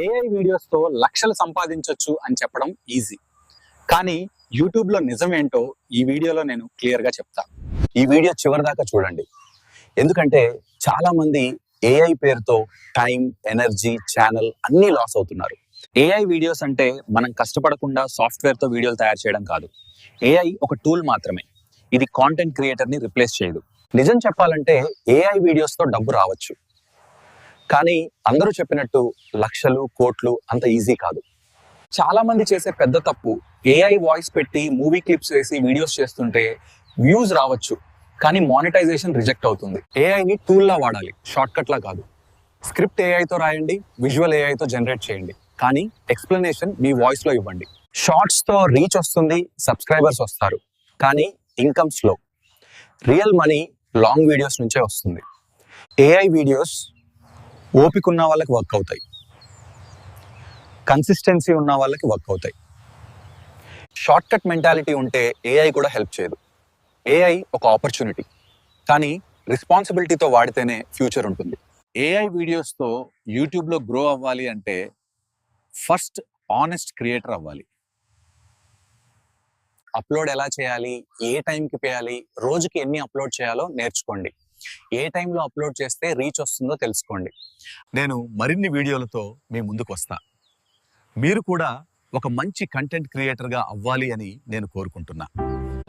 AI వీడియోస్తో లక్షలు సంపాదించవచ్చు అని చెప్పడం ఈజీ కానీ యూట్యూబ్లో నిజమేంటో ఈ వీడియోలో నేను క్లియర్గా చెప్తాను ఈ వీడియో చివరి దాకా చూడండి. ఎందుకంటే చాలామంది ఏఐ పేరుతో టైం ఎనర్జీ ఛానల్ అన్నీ లాస్ అవుతున్నారు. ఏఐ వీడియోస్ అంటే మనం కష్టపడకుండా సాఫ్ట్వేర్తో వీడియోలు తయారు చేయడం కాదు. ఏఐ ఒక టూల్ మాత్రమే. ఇది కాంటెంట్ క్రియేటర్ని రిప్లేస్ చేయదు. నిజం చెప్పాలంటే ఏఐ వీడియోస్తో డబ్బు రావచ్చు. కానీ అందరూ చెప్పినట్టు లక్షలు కోట్లు అంత ఈజీ కాదు. చాలా మంది చేసే పెద్ద తప్పు ఏఐ వాయిస్ పెట్టి మూవీ క్లిప్స్ వేసి వీడియోస్ చేస్తుంటే వ్యూస్ రావచ్చు కానీ మానిటైజేషన్ రిజెక్ట్ అవుతుంది. ఏఐని టూల్లా వాడాలి షార్ట్కట్లా కాదు. స్క్రిప్ట్ ఏఐతో రాయండి విజువల్ ఏఐతో జనరేట్ చేయండి కానీ ఎక్స్ప్లెనేషన్ మీ వాయిస్లో ఇవ్వండి. షార్ట్స్తో రీచ్ వస్తుంది సబ్స్క్రైబర్స్ వస్తారు కానీ income slow real money long videos నుంచే వస్తుంది. ఏఐ వీడియోస్ ఓపిక ఉన్న వాళ్ళకి వర్క్ అవుతాయి. కన్సిస్టెన్సీ ఉన్న వాళ్ళకి వర్క్ అవుతాయి. షార్ట్ కట్ మెంటాలిటీ ఉంటే ఏఐ కూడా హెల్ప్ చేయదు. ఏఐ ఒక ఆపర్చునిటీ. కానీ రెస్పాన్సిబిలిటీతో వాడితేనే ఫ్యూచర్ ఉంటుంది. ఏఐ వీడియోస్తో యూట్యూబ్లో గ్రో అవ్వాలి అంటే ఫస్ట్ ఆనెస్ట్ క్రియేటర్ అవ్వాలి. అప్లోడ్ ఎలా చేయాలి? ఏ టైంకి చేయాలి? రోజుకి ఎన్ని అప్లోడ్ చేయాలో నేర్చుకోండి. ఏ టైంలో అప్లోడ్ చేస్తే రీచ్ వస్తుందో తెలుసుకోండి. నేను మరిన్ని వీడియోలతో మీ ముందుకు వస్తా. మీరు కూడా ఒక మంచి కంటెంట్ క్రియేటర్గా అవ్వాలి అని నేను కోరుకుంటున్నా.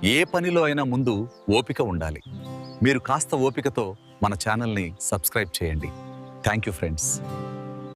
ఏ పనిలో అయినా ముందు ఓపిక ఉండాలి. మీరు కాస్త ఓపికతో మన ఛానల్ని సబ్స్క్రైబ్ చేయండి. Thank you friends